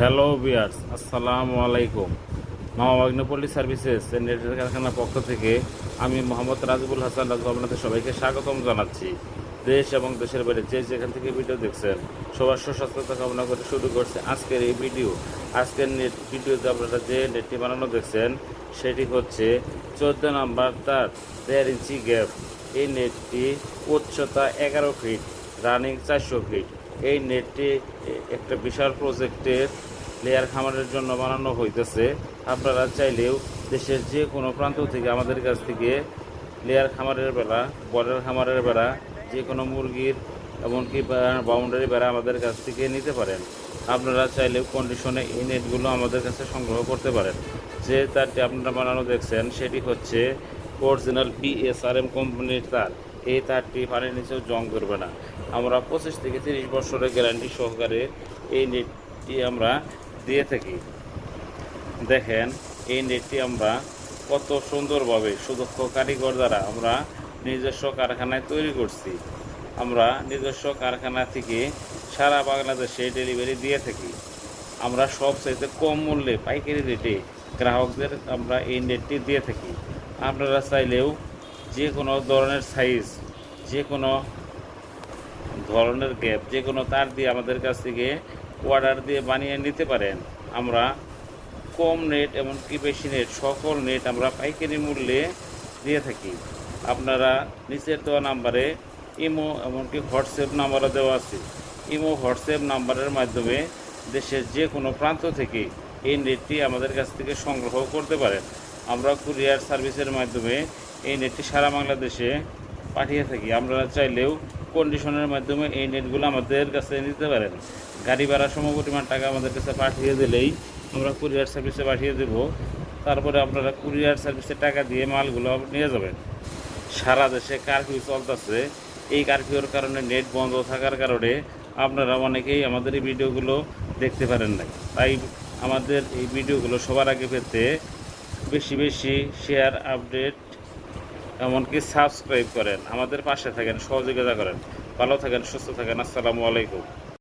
Hello বিয়ার্স আসসালামু আলাইকুম মামা বাগনপল্লী সার্ভিসেস নেটের কারখানার পক্ষ থেকে আমি মোহাম্মদ রাজবুল হাসান রাজু আপনাদের সবাইকে স্বাগতম জানাচ্ছি। দেশ এবং দেশের বাইরে যে যেখান থেকে ভিডিও দেখছেন, সবার সুস্বাস্থ্যতা কামনা করে শুরু করছে আজকের এই ভিডিও আজকের নেট ভিডিওতে আপনারা যে নেটটি বানানো দেখছেন, সেটি হচ্ছে চোদ্দ নাম্বার তার দেড় ইঞ্চি গ্যাপ এই নেটটি উচ্চতা এগারো ফিট রানিং চারশো ফিট এই নেটটি একটা বিশাল প্রজেক্টের লেয়ার খামারের জন্য বানানো হইতেছে। আপনারা চাইলেও দেশের যে কোনো প্রান্ত থেকে আমাদের কাছ থেকে লেয়ার খামারের বেলা বর্ডার খামারের বেড়া, যে কোনো মুরগির এমনকি বাউন্ডারি বেড়া আমাদের কাছ থেকে নিতে পারেন। আপনারা চাইলেও কন্ডিশনে এই নেটগুলো আমাদের কাছে সংগ্রহ করতে পারেন। যে তারটি আপনারা বানানো দেখছেন, সেটি হচ্ছে অরিজিনাল বিএসআরএম কোম্পানির তার। এই তারটি পানির নিচেও জং করবে না। আমরা পঁচিশ থেকে তিরিশ বছরের গ্যারান্টি সহকারে এই নেটটি আমরা দিয়ে থাকি। দেখেন, এই নেটটি আমরা কত সুন্দরভাবে সুদক্ষ কারিগর দ্বারা আমরা নিজস্ব কারখানায় তৈরি করছি। আমরা নিজস্ব কারখানা থেকে সারা বাংলাদেশে ডেলিভারি দিয়ে থাকি। আমরা সব চাইতে কম মূল্যে পাইকারি রেটে গ্রাহকদের আমরা এই নেটটি দিয়ে থাকি। আপনারা চাইলেও যে কোনো ধরনের সাইজ যে কোনো ধরনের গ্যাপ যে কোনো তার দিয়ে আমাদের কাছ থেকে অর্ডার দিয়ে বানিয়ে নিতে পারেন। আমরা কম নেট এমনকি বেশি নেট সকল নেট আমরা পাইকারি মূল্যে দিয়ে থাকি। আপনারা নিচের দেওয়া নাম্বারে ইমো এমনকি হোয়াটসঅ্যাপ নাম্বারও দেওয়া আছে। ইমো, হোয়াটসঅ্যাপ নাম্বারের মাধ্যমে দেশের যে কোনো প্রান্ত থেকে এই নেটটি আমাদের কাছ থেকে সংগ্রহ করতে পারেন। আমরা কুরিয়ার সার্ভিসের মাধ্যমে এই নেটটি সারা বাংলাদেশে পাঠিয়ে থাকি। আপনারা চাইলেও কন্ডিশনের মাধ্যমে এই নেটগুলো আমাদের কাছে নিতে পারেন। গাড়ি ভাড়া সমপরিমাণ টাকা আমাদের কাছে পাঠিয়ে দিলেই আমরা কুরিয়ার সার্ভিসে পাঠিয়ে দেব। তারপরে আপনারা কুরিয়ার সার্ভিসে টাকা দিয়ে মালগুলো নিয়ে যাবেন। সারা দেশে কারফিউ চলতেছে। এই কারফিউর কারণে নেট বন্ধ থাকার কারণে আপনারা অনেকেই আমাদের এই ভিডিওগুলো দেখতে পারেন না তাই আমাদের এই ভিডিওগুলো সবার আগে পেতে বেশি বেশি শেয়ার আপডেট এমনকি সাবস্ক্রাইব করেন। আমাদের পাশে থাকেন, সহযোগিতা করেন। ভালো থাকেন, সুস্থ থাকেন। আসসালামু আলাইকুম।